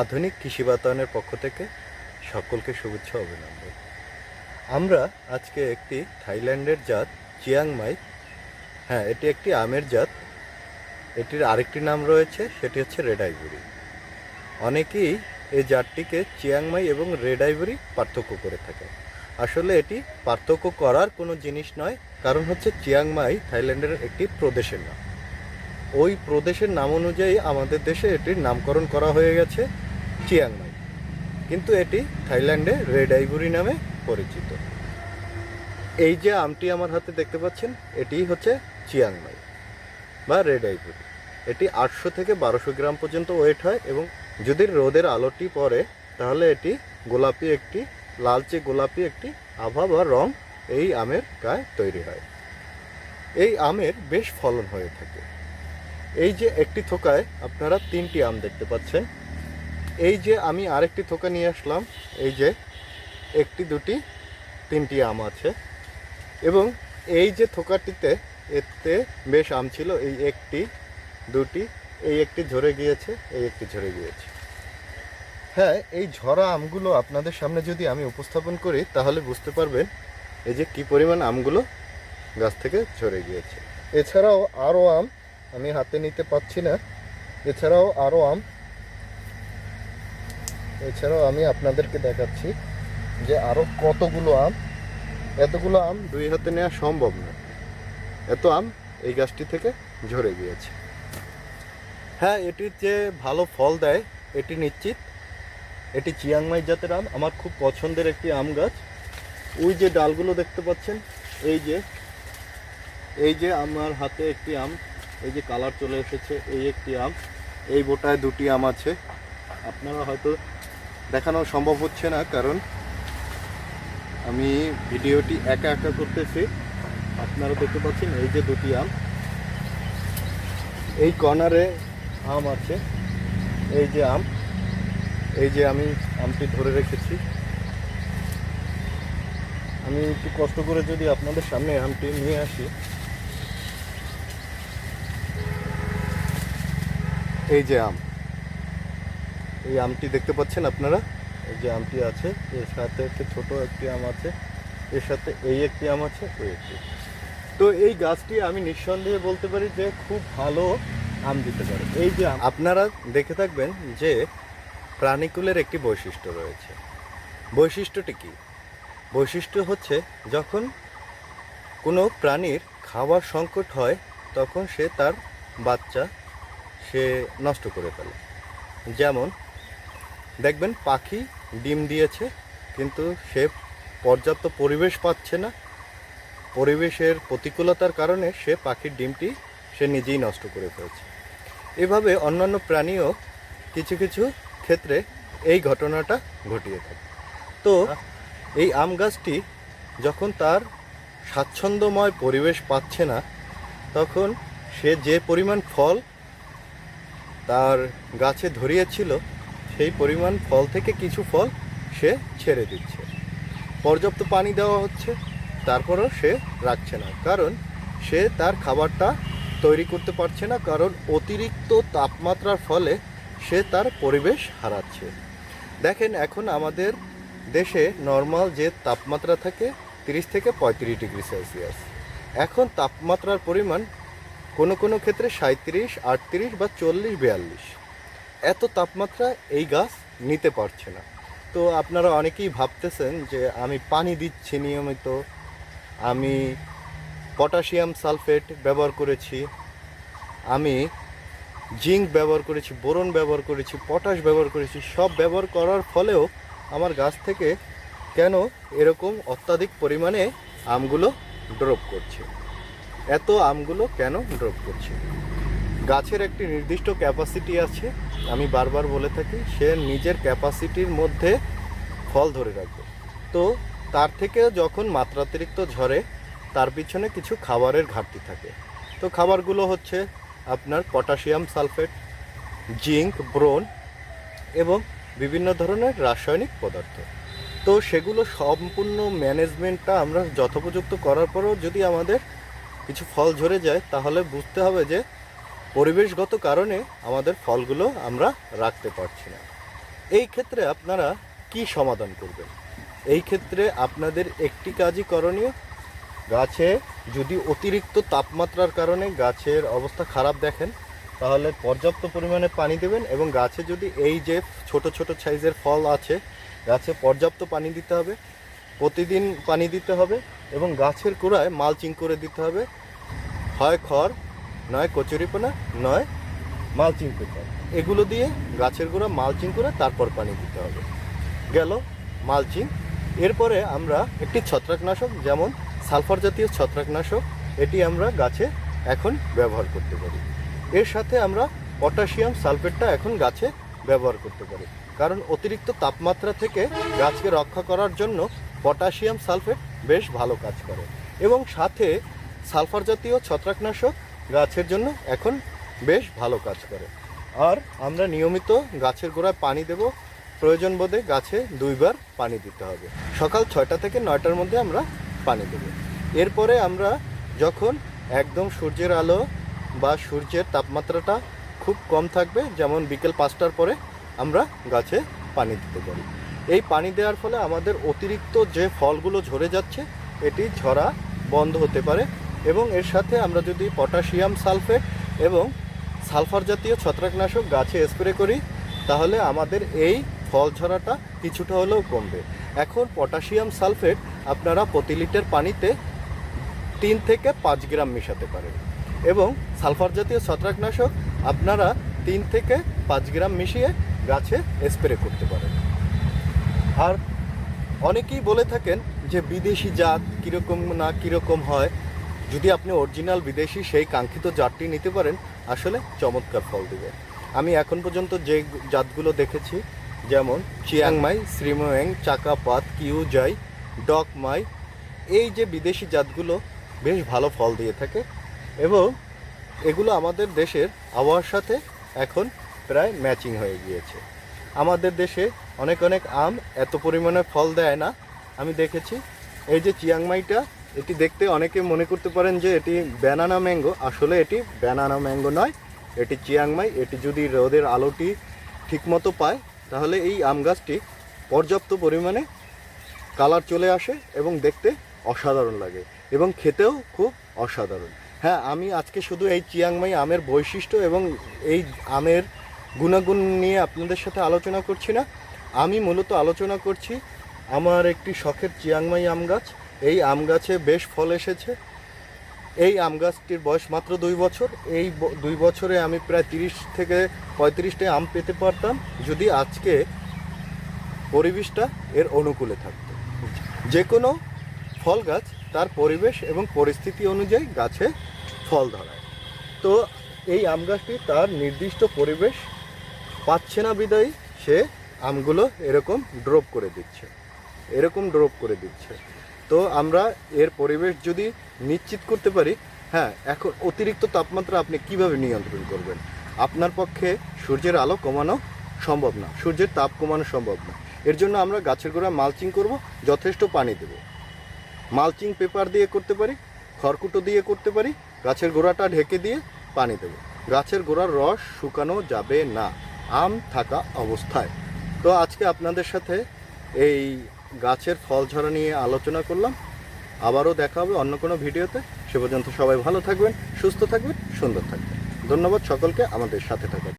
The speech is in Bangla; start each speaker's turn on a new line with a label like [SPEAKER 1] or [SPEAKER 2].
[SPEAKER 1] আধুনিক কৃষি বাতায়নের পক্ষ থেকে সকলকে শুভেচ্ছা অভিনন্দন। আমরা আজকে একটি থাইল্যান্ডের জাত চিয়াংমাই হ্যাঁ এটি একটি আমের জাত। এটির আরেকটি নাম রয়েছে, সেটি হচ্ছে রেড আইভরি। অনেকেই এই জাতটিকে চিয়াংমাই এবং রেড আইভরি পার্থক্য করে থাকে। আসলে এটি পার্থক্য করার কোনো জিনিস নয়, কারণ হচ্ছে চিয়াংমাই থাইল্যান্ডের একটি প্রদেশের নাম। ওই প্রদেশের নাম অনুযায়ী আমাদের দেশে এটির নামকরণ করা হয়ে গেছে, চিয়াংমাই। কিন্তু এটি থাইল্যান্ডে রেড আইভরি নামে পরিচিত। এই যে আমটি আমার হাতে দেখতে পাচ্ছেন, এটি হচ্ছে চিয়াংমাই বা রেড আইভরি। এটি আটশো থেকে বারোশো গ্রাম পর্যন্ত ওয়েট হয় এবং যদি রোদের আলোটি পড়ে, তাহলে এটি গোলাপি একটি, লালচে গোলাপি একটি আভা বা রং এই আমের গায়ে তৈরি হয়। এই আমের বেশ ফলন হয়ে থাকে। এই যে একটি থোকায় আপনারা তিনটি আম দেখতে পাচ্ছেন। এই যে আমি আরেকটি থোকা নিয়ে আসলাম, এই যে একটি, দুটি, তিনটি আম আছে। এবং এই যে থোকাটিতে এতে বেশ আম ছিল, এই একটি, দুটি, এই একটি ঝরে গিয়েছে, এই একটি ঝরে গিয়েছে। হ্যাঁ এই ঝরা আমগুলো আপনাদের সামনে যদি আমি উপস্থাপন করি, তাহলে বুঝতে পারবেন এই যে কি পরিমাণ আমগুলো গাছ থেকে ঝরে গিয়েছে। এছাড়াও আরও আম আমি হাতে নিতে পাচ্ছি না। এছাড়াও আরও আম। এছাড়াও আমি আপনাদেরকে দেখাচ্ছি যে আরও কতগুলো আম। এতগুলো আম দুই হাতে নেওয়া সম্ভব না। এত আম এই গাছটি থেকে ঝরে গিয়েছে। হ্যাঁ এটির যে ভালো ফল দেয়, এটি নিশ্চিত। এটি চিয়াংমাই জাতের আম। আমার খুব পছন্দের একটি আম গাছ। ওই যে ডালগুলো দেখতে পাচ্ছেন, এই যে এই যে আমার হাতে একটি আম। এই যে কালার চলে এসেছে, এই একটি আম। এই বোটায় দুটি আম আছে। আপনারা হয়তো দেখানো সম্ভব হচ্ছে না, কারণ আমি ভিডিওটি একা একা করতেছি। আপনারা দেখতে পাচ্ছেন এই যে দুটি আম। এই কর্নারে আম আছে। এই যে আম। এই যে আমি আমটি ধরে রেখেছি। আমি একটু কষ্ট করে যদি আপনাদের সামনে আমটি নিয়ে আসি এই যে আম। এই আমটি দেখতে পাচ্ছেন আপনারা? এই যে আমটি আছে, এর সাথে একটি ছোট একটি আম আছে, এর সাথে এই একটি আম আছে, ওই একটি তো এই গাছটি আমি নিঃসন্দেহে বলতে পারি যে খুব ভালো আম দিতে পারে। এই যে আপনারা দেখে থাকবেন যে প্রাণীকুলের একটি বৈশিষ্ট্য রয়েছে। বৈশিষ্ট্যটি কি? বৈশিষ্ট্য হচ্ছে যখন কোনো প্রাণীর খাবার সংকট হয়, তখন সে তার বাচ্চা সে নষ্ট করে ফেলে। যেমন, দেখবেন পাখি ডিম দিয়েছে, কিন্তু সে পর্যাপ্ত পরিবেশ পাচ্ছে না। পরিবেশের প্রতিকূলতার কারণে সে পাখির ডিমটি সে নিজেই নষ্ট করে ফেলছে। এভাবে অন্যান্য প্রাণীও কিছু কিছু ক্ষেত্রে এই ঘটনাটা ঘটিয়ে থাকে। তো, এই আম গাছটি যখন তার স্বাচ্ছন্দ্যময় পরিবেশ পাচ্ছে না, তখন সে যে পরিমাণ ফল তার গাছে ধরিয়েছিল, সেই পরিমাণ ফল থেকে কিছু ফল সে ছেড়ে দিচ্ছে। পর্যাপ্ত পানি দেওয়া হচ্ছে, তারপরও সে রাখছে না, কারণ সে তার খাবারটা তৈরি করতে পারছে না, কারণ অতিরিক্ত তাপমাত্রার ফলে সে তার পরিবেশ হারাচ্ছে। দেখেন, এখন আমাদের দেশে নর্মাল যে তাপমাত্রা থাকে, তিরিশ থেকে পঁয়ত্রিশ ডিগ্রি সেলসিয়াস। এখন তাপমাত্রার পরিমাণ কোনো কোনো ক্ষেত্রে সাঁত্রিশ আটত্রিশ বা চল্লিশ, বিয়াল্লিশ। এত তাপমাত্রা এই গাছ নিতে পারছে না। তো আপনারা অনেকেই ভাবতেছেন যে আমি পানি দিচ্ছি নিয়মিত, আমি পটাশিয়াম সালফেট ব্যবহার করেছি, আমি জিঙ্ক ব্যবহার করেছি, বোরন ব্যবহার করেছি, পটাশ ব্যবহার করেছি, সব ব্যবহার করার ফলেও আমার গাছ থেকে কেন এরকম অত্যাধিক পরিমাণে আমগুলো ড্রপ করছে? এত আমগুলো কেন ড্রপ করছে? গাছের একটি নির্দিষ্ট ক্যাপাসিটি আছে, আমি বারবার বলে থাকি, সে নিজের ক্যাপাসিটির মধ্যে ফল ধরে রাখবে। তো তার থেকে যখন মাত্রাতিরিক্ত ঝরে, তার পিছনে কিছু খাবারের ঘাটতি থাকে। তো খাবারগুলো হচ্ছে আপনার পটাশিয়াম সালফেট, জিঙ্ক, ব্রোন এবং বিভিন্ন ধরনের রাসায়নিক পদার্থ। তো সেগুলো সম্পূর্ণ ম্যানেজমেন্টটা আমরা যথোপযুক্ত করার পরেও যদি আমাদের কিছু ফল ঝরে যায়, তাহলে বুঝতে হবে যে পরিবেশগত কারণে আমাদের ফলগুলো আমরা রাখতে পারছি না। এই ক্ষেত্রে আপনারা কি সমাধান করবেন? এই ক্ষেত্রে আপনাদের একটি কাজই করণীয়, গাছে যদি অতিরিক্ত তাপমাত্রার কারণে গাছের অবস্থা খারাপ দেখেন, তাহলে পর্যাপ্ত পরিমাণে পানি দেবেন এবং গাছে যদি এই যে ছোট ছোট সাইজের ফল আছে, গাছে পর্যাপ্ত পানি দিতে হবে, প্রতিদিন পানি দিতে হবে এবং গাছের গোড়ায় মালচিং করে দিতে হবে। হয় খড়, নয় কচুরিপানা নয় মালচিং পেপার এগুলো দিয়ে গাছের গোড়া মালচিং করে তারপর পানি দিতে হবে। গেল মালচিং। এরপরে আমরা একটি ছত্রাকনাশক, যেমন সালফার জাতীয় ছত্রাকনাশক, এটি আমরা গাছে এখন ব্যবহার করতে পারি। এর সাথে আমরা পটাশিয়াম সালফেটটা এখন গাছে ব্যবহার করতে পারি। কারণ অতিরিক্ত তাপমাত্রা থেকে গাছকে রক্ষা করার জন্য পটাশিয়াম সালফেট বেশ ভালো কাজ করে। এবং সাথে সালফার জাতীয় ছত্রাকনাশক গাছের জন্য এখন বেশ ভালো কাজ করে। আর আমরা নিয়মিত গাছের গোড়ায় পানি দেব। প্রয়োজন বোধে গাছে দুইবার পানি দিতে হবে। সকাল ছয়টা থেকে নয়টার মধ্যে আমরা পানি দেব। এরপরে আমরা যখন একদম সূর্যের আলো বা সূর্যের তাপমাত্রাটা খুব কম থাকবে, যেমন বিকেল পাঁচটার পরে আমরা গাছে পানি দিতে পারি। এই পানি দেওয়ার ফলে আমাদের অতিরিক্ত যে ফলগুলো ঝরে যাচ্ছে, এটি ঝরা বন্ধ হতে পারে। এবং এর সাথে আমরা যদি পটাশিয়াম সালফেট এবং সালফার জাতীয় ছত্রাকনাশক গাছে স্প্রে করি, তাহলে আমাদের এই ফল ঝরাটা কিছুটা হলেও কমবে। এখন পটাশিয়াম সালফেট আপনারা প্রতি লিটার পানিতে তিন থেকে পাঁচ গ্রাম মেশাতে পারেন। এবং সালফার জাতীয় ছত্রাকনাশক আপনারা তিন থেকে পাঁচ গ্রাম মিশিয়ে গাছে স্প্রে করতে পারেন। আর অনেকেই বলে থাকেন যে বিদেশি জাত কীরকম না কীরকম হয় যদি আপনি অরিজিনাল বিদেশি সেই কাঙ্ক্ষিত জাতটি নিতে পারেন, আসলে চমৎকার ফল দেবে। আমি এখন পর্যন্ত যে জাতগুলো দেখেছি, যেমন চিয়াংমাই শ্রীমোয়ং চাকাপাত কিউজাই ডকমাই এই যে বিদেশি জাতগুলো বেশ ভালো ফল দিয়ে থাকে এবং এগুলো আমাদের দেশের আবহাওয়ার সাথে এখন প্রায় ম্যাচিং হয়ে গিয়েছে। আমাদের দেশে অনেক অনেক আম এত পরিমাণে ফল দেয় না। আমি দেখেছি, এই যে চিয়াংমাইটা এটি দেখতে অনেকে মনে করতে পারেন যে এটি ব্যানানা ম্যাঙ্গো। আসলে এটি ব্যানানা ম্যাঙ্গো নয়, এটি চিয়াংমাই। এটি যদি রোদের আলোটি ঠিকমতো পায়, তাহলে এই আম গাছটি পর্যাপ্ত পরিমাণে কালার চলে আসে এবং দেখতে অসাধারণ লাগে এবং খেতেও খুব অসাধারণ। হ্যাঁ আমি আজকে শুধু এই চিয়াংমাই আমের বৈশিষ্ট্য এবং এই আমের গুণাগুণ নিয়ে আপনাদের সাথে আলোচনা করছি না। আমি মূলত আলোচনা করছি আমার একটি শখের চিয়াংমাই আম গাছ। এই আম গাছে বেশ ফল এসেছে। এই আম গাছটির বয়স মাত্র দুই বছর। এই দুই বছরে আমি প্রায় তিরিশ থেকে পঁয়ত্রিশটা আম পেতে পারতাম। যদি আজকে পরিবেশটা এর অনুকূলে থাকতো। যে কোনো ফল গাছ তার পরিবেশ এবং পরিস্থিতি অনুযায়ী গাছে ফল ধরায়। তো এই আম গাছটি তার নির্দিষ্ট পরিবেশ পাচ্ছে না বিদায়ী। সে আমগুলো এরকম ড্রপ করে দিচ্ছে। এরকম ড্রপ করে দিচ্ছে। তো আমরা এর পরিবেশ যদি নিশ্চিত করতে পারি হ্যাঁ এখন অতিরিক্ত তাপমাত্রা আপনি কীভাবে নিয়ন্ত্রণ করবেন? আপনার পক্ষে সূর্যের আলো কমানো সম্ভব না, সূর্যের তাপ কমানো সম্ভব না। এর জন্য আমরা গাছের গোড়া মালচিং করব, যথেষ্ট পানি দেব। মালচিং পেপার দিয়ে করতে পারি, খড়কুটো দিয়ে করতে পারি, গাছের গোড়াটা ঢেকে দিয়ে পানি দেব। গাছের গোড়ার রস শুকানো যাবে না, আম থাকা অবস্থায়। তো আজকে আপনাদের সাথে এই গাছের ফল ঝরা নিয়ে আলোচনা করলাম। আবারও দেখা হবে অন্য কোনো ভিডিওতে। সে পর্যন্ত সবাই ভালো থাকবেন, সুস্থ থাকবেন, সুন্দর থাকবেন। ধন্যবাদ সকলকে আমাদের সাথে থাকার